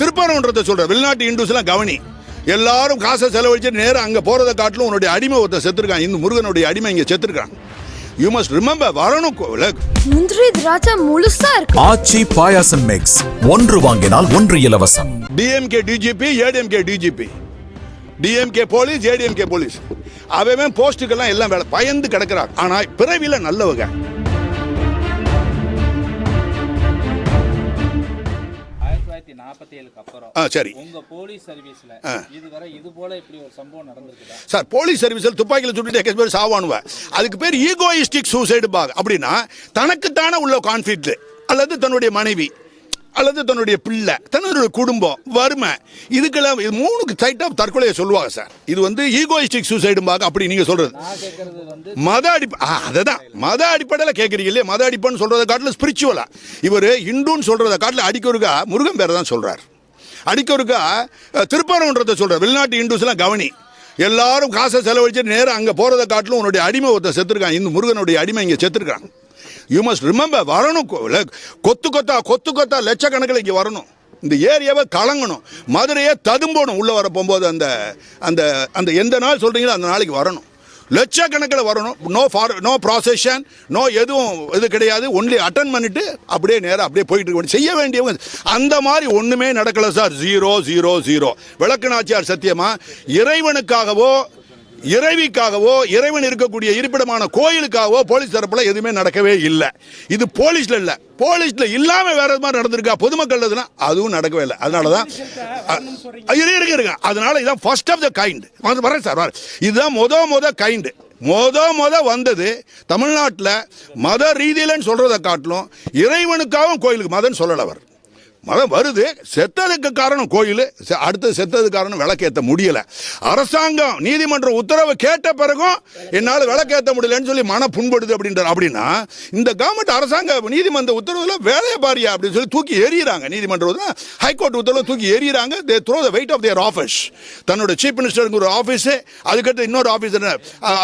திருப்பரங்குன்றத்தை சொல்கிறேன் வெளிநாட்டு இந்துஸ்லாம் கவனி. எல்லாரும் காசை செலவழிச்சு நேரா அங்கே போகிறத காட்டிலும் உன்னுடைய அடிமை ஒருத்தன் செத்துருக்கான். இந்த முருகனுடைய அடிமை இங்கே செத்துருக்கான். யூ மஸ்ட் ரிமெம்பர் வரணும் முந்திரி திராட்சை முழுசா இருக்கு. ஆச்சி பாயாசம் மிக்ஸ் ஒன்று வாங்கினால் ஒன்று இலவசம். DMK DGP ADMK DGP DMK police ADMK police அவன் போஸ்ட்டுக்கெல்லாம் எல்லாம் வேலை பயந்து கிடக்குறான். ஆனால் பிறவியில் நல்லவங்க. நாற்பத்தி ஏழுக்கு அப்புறம் ஆ சரி. உங்க போலீஸ் சர்வீஸ்ல இதுவரை இது போல இப்படி ஒரு சம்பவம் நடந்திருக்குதா? சார் போலீஸ் சர்வீஸில் துப்பாக்கியில் சுட்டுட்டு எக்கஸ் பேர் சாவானுவேன் அதுக்கு பேர் ஈகோயிஸ்டிக் சூசைடு பாக் அப்படின்னா தனக்குத்தானே உள்ள கான்ஃபிளிக்ட் அல்லது தன்னுடைய மனைவி. அல்லது தன்னுடைய பிள்ளை தன்னுடைய குடும்பம் வறுமை இதுக்கெல்லாம் இது மூணுக்கு சைட் ஆஃப் தற்கொலையை சொல்லுவாங்க சார். இது வந்து ஈகோயிஸ்டிக் சூசைடு பாக் அப்படி நீங்கள் சொல்கிறது மத அடிப்ப ஆ, அதுதான். மத அடிப்படையில் கேட்குறீங்க இல்லையா? மத அடிப்பன்னு சொல்கிறத காட்டில் ஸ்பிரிச்சுவலா இவர் இந்துன்னு சொல்கிறத காட்டில் அடிக்கொருக்கா முருகன் பேரை தான் சொல்கிறார் அடிக்கொருக்கா திருப்பரங்குன்றத்தை சொல்கிறார் வெளிநாட்டு இந்துஸ்லாம் கவனி. எல்லாரும் காசை செலவழிச்சு நேரா அங்கே போகிறத காட்டிலும் உன்னுடைய அடிமை ஒருத்தன் செத்துருக்கான். இந்த முருகனுடைய அடிமை இங்கே செத்துருக்கான். யூ மஸ்ட் ரிமெம்பர் வரணும் கொத்து கொத்தா கொத்து கொத்தா லட்சக்கணக்கில் இங்கே வரணும் இந்த ஏரியாவை கலங்கணும். மதுரையை ததும்போணும் உள்ளே வர போகும்போது அந்த அந்த அந்த எந்த நாள் சொல்கிறீங்களோ அந்த நாளைக்கு வரணும். லட்சக்கணக்கில் வரணும். No for no procession no எதுவும் இது கிடையாது. ஒன்லி அட்டன் பண்ணிட்டு அப்படியே நேராக அப்படியே போயிட்டு இருக்க செய்ய வேண்டியவங்க அந்த மாதிரி ஒன்றுமே நடக்கலை சார். ஜீரோ ஜீரோ ஜீரோ விளக்கு நாச்சியார் சத்தியமாக இறைவனுக்காகவோ இறைவிக்காகவோ இறைவன் இருக்கக்கூடிய இருப்பிடமான கோயிலுக்காகவோ போலீஸ் தரப்பில் எதுவுமே நடக்கவே இல்லை. இது போலீஸில் இல்லை. போலீஸில் இல்லாமல் வேற மாதிரி நடந்திருக்கா? பொதுமக்கள் இதுனா அதுவும் நடக்கவே இல்லை. அதனால தான் இருக்கு இருக்கு அதனால இதான் ஃபர்ஸ்ட் ஆஃப் த கைண்ட் வரேன் சார் வரேன் இதுதான் மொதல் மொதல் கைண்டு மொத மொத வந்தது தமிழ்நாட்டில் மத ரீதியிலன்னு சொல்கிறத காட்டிலும் இறைவனுக்காகவும் கோயிலுக்கு மதன்னு சொல்லலை அவர். மழை வருது செத்ததுக்கு காரணம் கோயில் அடுத்து அடுத்தது செத்ததுக்கு காரணம் விளக்கேற்ற முடியல. அரசாங்கம் நீதிமன்ற உத்தரவு கேட்ட பிறகும் என்னால் விளக்கேற்ற முடியலன்னு சொல்லி மன புண்படுது அப்படின்றார். அப்படின்னா இந்த கவர்மெண்ட் அரசாங்க நீதிமன்ற உத்தரவில் வேலையை பாரியா அப்படின்னு சொல்லி தூக்கி எறிகிறாங்க நீதிமன்ற உத்தரவு ஹைகோர்ட் உத்தரவு தூக்கி எறிகிறாங்க they throw the weight of their office தன்னோட சீஃப் மினிஸ்டருங்க ஒரு ஆஃபீஸு அதுக்கடுத்து இன்னொரு ஆஃபீஸ்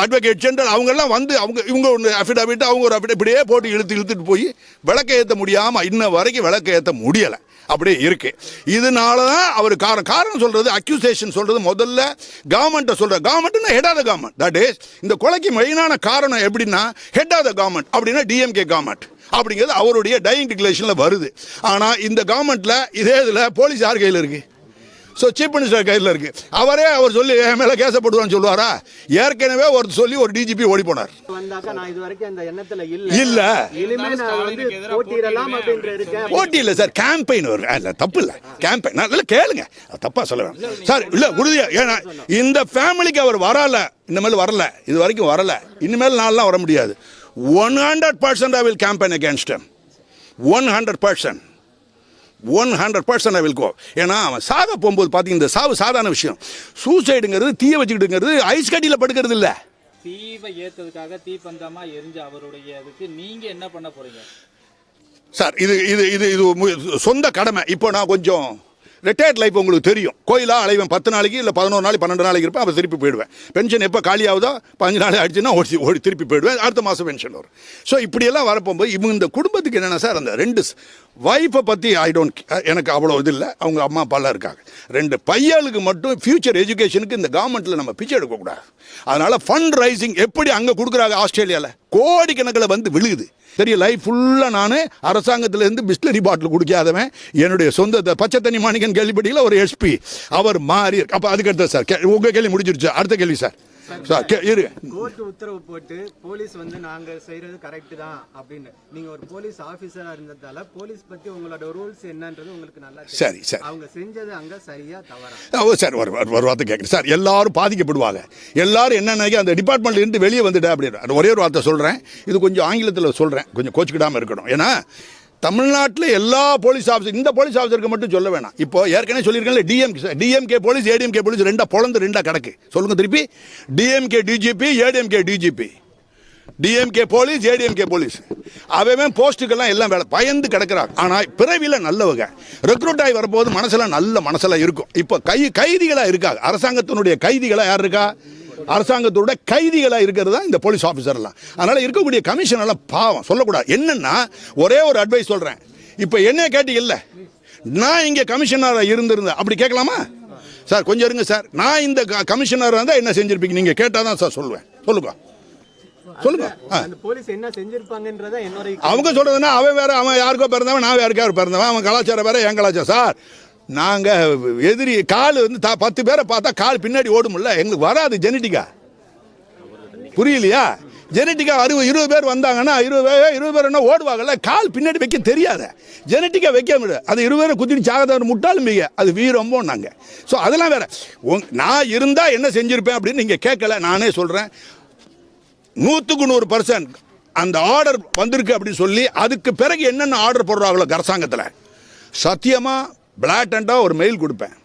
அட்வொகேட் ஜென்ரல் அவங்கெல்லாம் வந்து அவங்க இவங்க ஒன்று அஃபிடாவிட் அவங்க ஒரு அஃபிடவிட் இப்படியே போட்டு இழுத்து இழுத்துட்டு போய் விளக்க ஏற்ற முடியாமல் இன்ன வரைக்கும் விளக்க ஏற்ற முடியலை. அப்படியே இருக்கு. இதனால தான் அவர் காரணம் காரணம் சொல்றது அக்யூசேஷன் சொல்றது முதல்ல கவர்மெண்ட்டை சொல்ற கவர்மெண்ட்னா head of the government that is இந்த கொலைக்கு மெயினான காரணம் எப்படின்னா ஹெட் ஆஃப் த கவர்மெண்ட் அப்படின்னா டிஎம்கே கவர்மெண்ட் அப்படிங்கிறது அவருடைய டையிங் டிக்ளேஷனில் வருது. ஆனால் இந்த கவர்மெண்ட்டில் இதே இதில் போலீஸ் யார் கையில் இருக்குது ஸோ சீஃப் மினிஸ்டர் கையில் இருக்கு. அவரே அவர் சொல்லி என் மேலே கேசப்படுவான்னு சொல்லுவாரா? ஏற்கனவே ஒரு சொல்லி ஒரு டிஜிபி ஓடி போனார். இல்ல. போட்டி இல்லை சார் கேம்பெயின் ஒரு இல்லை தப்பு இல்லை. கேம்பெயின் நான் இல்லை கேளுங்க. அது தப்பா சொல்ல வேணாம். சார் இல்லை உறுதியா ஏன்னா இந்த ஃபேமிலிக்கு அவர் வரல. இனிமேல் வரல. இது வரைக்கும் வரல. இனிமேல் நான்லாம் வர முடியாது. One hundred percent I will campaign against one hundred percent one hundred percent I will go ஏன்னா அவன் சாக போகும்போது பார்த்தீங்க இந்த சாவு சாதாரண விஷயம். சூசைடுங்கிறது தீய வச்சுக்கிட்டுங்கிறது ஐஸ் கட்டியில் படுக்கிறது இல்லை. தீவை ஏத்ததுக்காக தீப்பந்தமா எரிஞ்ச அவருடைய இதுக்கு நீங்க என்ன பண்ண போறீங்க? சார் இது இது இது இது சொந்த கடமை. இப்போ நான் கொஞ்சம் ரிட்டையர்ட் லைஃப் உங்களுக்கு தெரியும். கோயிலா அலைவேன் பத்து நாளைக்கு இல்லை பதினோரு நாளைக்கு பன்னெண்டு நாளைக்கு இருப்பேன் அப்போ திருப்பி போயிடுவேன். பென்ஷன் எப்போ காலி ஆகுதோ பதினஞ்சு நாள் ஆயிடுச்சுன்னா ஓடி ஓடி திருப்பி போயிடுவேன். அடுத்த மாதம் பென்ஷன் வரும். ஸோ இப்படியெல்லாம் வரப்போகும்போது இவங்க இந்த குடும்பத்துக்கு என்னென்னா சார் அந்த ரெண்டு ஒய்ஃபை பற்றி ஐ டோன்ட் எனக்கு அவ்வளோ இது இல்லை. அவங்க அம்மா அப்பாலாம் இருக்காங்க. ரெண்டு பையனுக்கு மட்டும் ஃபியூச்சர் எஜுகேஷனுக்கு இந்த கவர்மெண்ட்டில் நம்ம பிச்சை எடுக்கக்கூடாது அதனால் ஃபண்ட் ரைசிங் எப்படி அங்கே கொடுக்குறாங்க ஆஸ்திரேலியாவில் கோடிக்கணக்கில் வந்து விழுகுது. சரி லைஃப் ஃபுல்லாக நான் அரசாங்கத்திலேருந்து பிஸ்லரி பாட்டில் குடிக்காதவன் என்னுடைய சொந்த த- பச்சை தண்ணி மாணிக்கன் கேள்விப்பட்டியில் ஒரு எஸ்பி அவர் மாறி அப்போ அதுக்கு அடுத்த சார். கே உங்கள் கேள்வி முடிஞ்சிருச்சு? அடுத்த கேள்வி சார். இரு. கோர்ட் உத்தரவு போட்டு போலீஸ் வந்து நாங்க செய்யறது கரெக்ட் தான் அப்படின்னு. நீங்க ஒரு போலீஸ் ஆபீசரா இருந்ததால போலீஸ் பத்தி உங்களோட ரூல்ஸ் என்னன்றது உங்களுக்கு நல்லா. சரி, சரி. அவங்க செஞ்சது அங்க சரியா தவறா? ஓ சார் ஒரு ஒரு- வார்த்தை கேட்குறேன் சார் எல்லாரும் பாதிக்கப்படுவாங்க. எல்லாரும் என்ன அந்த டிபார்ட்மெண்ட்ல இருந்து வெளியே வந்துட்டேன் அப்படின்னு. ஒரே ஒரு வார்த்தை சொல்கிறேன் இது கொஞ்சம் ஆங்கிலத்தில் சொல்கிறேன் கொஞ்சம் கோச்சிக்கிடாமல் இருக்கணும். ஏன்னா தமிழ்நாட்டில் எல்லா போலீஸ் ஆஃபீஸர் இந்த போலீஸ் ஆஃபீஸருக்கு மட்டும் சொல்ல வேணாம். இப்போ ஏற்கனவே சொல்லியிருக்கேன் DMK DMK police ADMK police ரெண்டா பொழந்து ரெண்டா கிடக்கு. சொல்லுங்க திருப்பி. DMK DGP ADMK DGP DMK police ADMK police அவன் போஸ்ட்டுக்கெல்லாம் எல்லாம் வேலை. பயந்து கிடக்கிறாங்க. ஆனால் பிறவியில் நல்லவங்க. ரெக்ரூட் ஆகி வரும்போது மனசில் நல்ல மனசில் இருக்கும். இப்போ கை கைதிகளாக இருக்காங்க. அரசாங்கத்தினுடைய கைதிகளாக யார் இருக்கா? அரசாங்கத்தோட கைதிகளாக இருக்கிறது தான் இந்த போலீஸ் ஆஃபீஸர்லாம் அதனால் இருக்கக்கூடிய கமிஷன் எல்லாம் பாவம். சொல்லக்கூடாது. என்னென்னா ஒரே ஒரு அட்வைஸ் சொல்கிறேன் இப்போ என்ன கேட்டீங்கல்ல நான் இங்கே கமிஷனராக இருந்திருந்தேன். அப்படி கேட்கலாமா? சார் கொஞ்சம் இருங்க சார். நான் இந்த கமிஷனராக இருந்தால் என்ன செஞ்சிருப்பீங்க? நீங்கள் கேட்டால் தான் சார் சொல்லுவேன். சொல்லுங்க. சொல்லுங்க. அவங்க சொல்றதுன்னா அவன் வேற அவன் யாருக்கோ பிறந்தவன் நான் யாருக்காரு பிறந்தவன் அவன் கலாச்சாரம் வேற என் கலாச்சாரம். சார் நாங்கள் எதிரி கால் வந்து தா பத்து பேரை பார்த்தா கால் பின்னாடி ஓடும்ல. எங்களுக்கு வராது ஜெனட்டிக்கா புரியலையா? ஜெனட்டிக்கா அறுபது இருபது பேர் வந்தாங்கன்னா இருபது பேர் இருபது பேர் என்ன ஓடுவாங்கல்ல கால் பின்னாடி வைக்க தெரியாத. ஜெனட்டிக்கா வைக்க முடியாது. அது இருபது பேரை குத்திட்டு சாகதவர் முட்டாலும் மிக அது வீரம்போ நாங்கள் ஸோ அதெல்லாம் வேற. உங் நான் இருந்தால் என்ன செஞ்சுருப்பேன் அப்படின்னு நீங்கள் கேட்கல. நானே சொல்கிறேன் நூற்றுக்கு நூறு பர்சன்ட் அந்த ஆர்டர் வந்திருக்கு அப்படின்னு சொல்லி அதுக்கு பிறகு என்னென்ன ஆர்டர் போடுறாங்களோ அரசாங்கத்தில். சத்தியமாக பிளாட்டண்ட்டாக ஒரு மெயில் கொடுப்பேன்.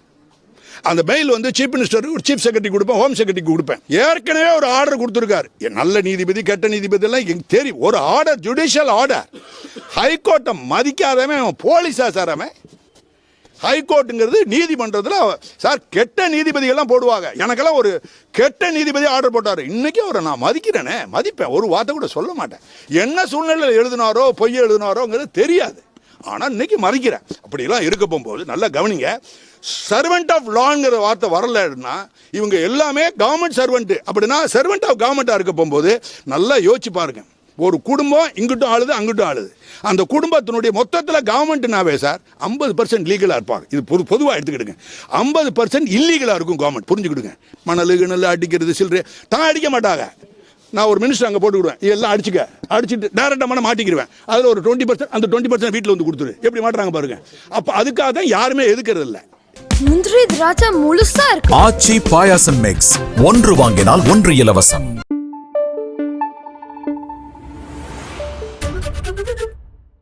அந்த மெயில் வந்து சீஃப் மினிஸ்டருக்கு ஒரு சீஃப் செக்ரட்டரி கொடுப்பேன் ஹோம் செக்ரட்டரிக்கு கொடுப்பேன். ஏற்கனவே ஒரு ஆர்டர் கொடுத்துருக்காரு. நல்ல நீதிபதி கெட்ட நீதிபதி எல்லாம் தெரியும் ஒரு ஆர்டர் ஜுடிஷியல் ஆர்டர் ஹைகோர்ட்டை மதிக்காதவன் அவன் போலீஸா சார் அவன். ஹைகோர்ட்டுங்கிறது நீதிமன்றத்தில் சார் கெட்ட நீதிபதிகள்லாம் போடுவாங்க. எனக்கெல்லாம் ஒரு கெட்ட நீதிபதி ஆர்டர் போட்டார். இன்றைக்கி அவரை நான் மதிக்கிறேனே மதிப்பேன். ஒரு வார்த்தை கூட சொல்ல மாட்டேன். என்ன சூழ்நிலையில் எழுதினாரோ பொய் எழுதினாரோங்கிறது தெரியாது. ஆனால் இன்னைக்கு மறைக்கிறேன். அப்படிலாம் இருக்க போகும்போது நல்லா கவனிங்க. சர்வெண்ட் ஆஃப் லாங்கிற வார்த்தை வரலன்னா இவங்க எல்லாமே கவர்மெண்ட் சர்வெண்ட்டு அப்படின்னா சர்வெண்ட் ஆஃப் கவர்மெண்ட்டாக இருக்க போகும்போது நல்லா யோசிச்சு பாருங்க. ஒரு குடும்பம் இங்கிட்டும் ஆளுது அங்கிட்டும் ஆளுது. அந்த குடும்பத்தினுடைய மொத்தத்தில் கவர்மெண்ட்னாவே சார்? ஐம்பது பர்சன்ட் லீகலாக இருப்பாங்க. இது பொது பொதுவாக எடுத்துக்கிடுங்க. ஐம்பது பர்சன்ட் இல்லீகலாக இருக்கும் கவர்மெண்ட் புரிஞ்சுக்கிடுங்க. மணல் கிணல் அடிக்கிறது சில்லறை தான் அடிக்க மாட்டாங்க. நான் ஒரு மினிஸ்டர் அங்கே போட்டு விடுவேன் எல்லாம் அடிச்சுக்க. அடிச்சுட்டு டேரெக்டாக மன மாட்டிக்கிடுவேன் அதில் ஒரு டுவெண்ட்டி பர்சன்ட் அந்த டுவெண்ட்டி பர்சன்ட் வீட்டில் வந்து கொடுத்துரு. எப்படி மாட்டுறாங்க பாருங்க. அப்போ அதுக்காக தான் யாருமே எதுக்கிறது இல்லை. முந்திரி திராட்சை முழுசா இருக்கு. ஆச்சி பாயாசம் மிக்ஸ் ஒன்று வாங்கினால் ஒன்று இலவசம்.